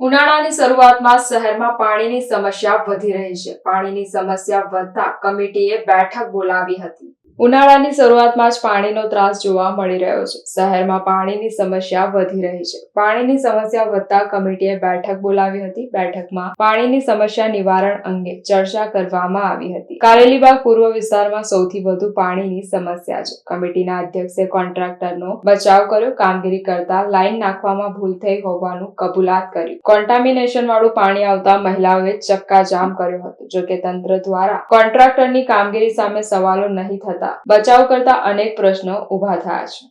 ઉનાળાની શરૂઆતમાં શહેરમાં પાણીની સમસ્યા વધી રહી છે. પાણીની સમસ્યા વધતા કમિટીએ બેઠક બોલાવી હતી. ઉનાળાની શરૂઆતમાં જ પાણીનો ત્રાસ જોવા મળી રહ્યો છે. શહેરમાં પાણીની સમસ્યા વધી રહી છે. પાણીની સમસ્યા વધતા કમિટીએ બેઠક બોલાવી હતી. બેઠકમાં પાણીની સમસ્યા નિવારણ અંગે ચર્ચા કરવામાં આવી હતી. કારેલીબાગ પૂર્વ વિસ્તારમાં સૌથી વધુ પાણીની સમસ્યા છે. કમિટીના અધ્યક્ષે કોન્ટ્રાક્ટરનો બચાવ કર્યો. કામગીરી કરતા લાઈન નાખવામાં ભૂલ થઈ હોવાનું કબૂલાત કર્યું. કોન્ટામિનેશન વાળું પાણી આવતા મહિલાઓએ ચક્કાજામ કર્યો હતો. જોકે તંત્ર દ્વારા કોન્ટ્રાક્ટરની કામગીરી સામે સવાલો નહીં થતા બચાવ કરતા અનેક પ્રશ્નો ઊભા થયા છે.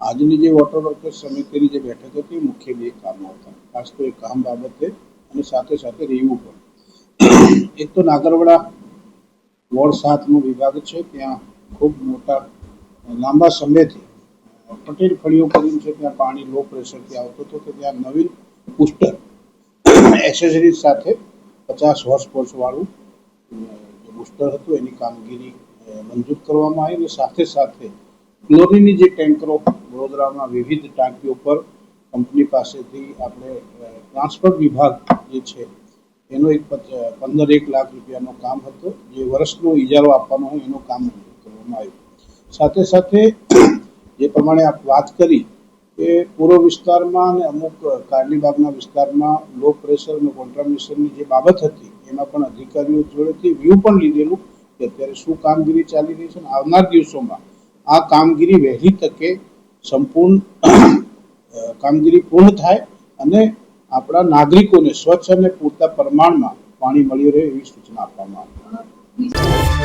આજની જે વોટર વર્કર્સ સમિતિની જે બેઠક હતી, મુખ્ય બે કામો હતા. ખાસ તો એ કામ બાબતે અને સાથે સાથે રહેવું પણ. એક તો નાગરવડા વોર્ડ સાતનો વિભાગ છે, ત્યાં ખૂબ મોટા, લાંબા સમયથી પટેલ ફળીઓ કરીને છે, ત્યાં પાણી લો પ્રેશરથી આવતું હતું, તો ત્યાં નવીન બુસ્ટર એસેસરીઝ સાથે પચાસ હોર્સ વાળું જે બુસ્ટર હતું, એની કામગીરી મંજૂર કરવામાં આવી અને સાથે સાથે ક્લોરીનની જે ટેન્કરો વડોદરામાં વિવિધ ટાંકીઓ પર કંપની પાસેથી આપણે ટ્રાન્સપોર્ટ વિભાગ જે છે, એનો એક પંદર એક લાખ રૂપિયાનો કામ હતો. જે વર્ષનો ઇજારો આપવાનો હોય એનું કામ મંજૂર કરવામાં આવ્યું. સાથે સાથે જે પ્રમાણે આપ વાત કરી કે પૂર્વ વિસ્તારમાં અને અમુક કારલીબાગના વિસ્તારમાં લો પ્રેશર અને કોન્ટ્રામિશનની જે બાબત હતી, એમાં પણ અધિકારીઓ જોડેથી વ્યૂ પણ લીધેલું. કે અત્યારે શું કામગીરી ચાલી રહી છે અને આવનાર દિવસોમાં આ કામગીરી વહેલી તકે સંપૂર્ણ કામગીરી પૂર્ણ થાય અને આપણા નાગરિકોને સ્વચ્છ અને પૂરતા પ્રમાણમાં પાણી મળી રહે એવી સૂચના આપવામાં આવી.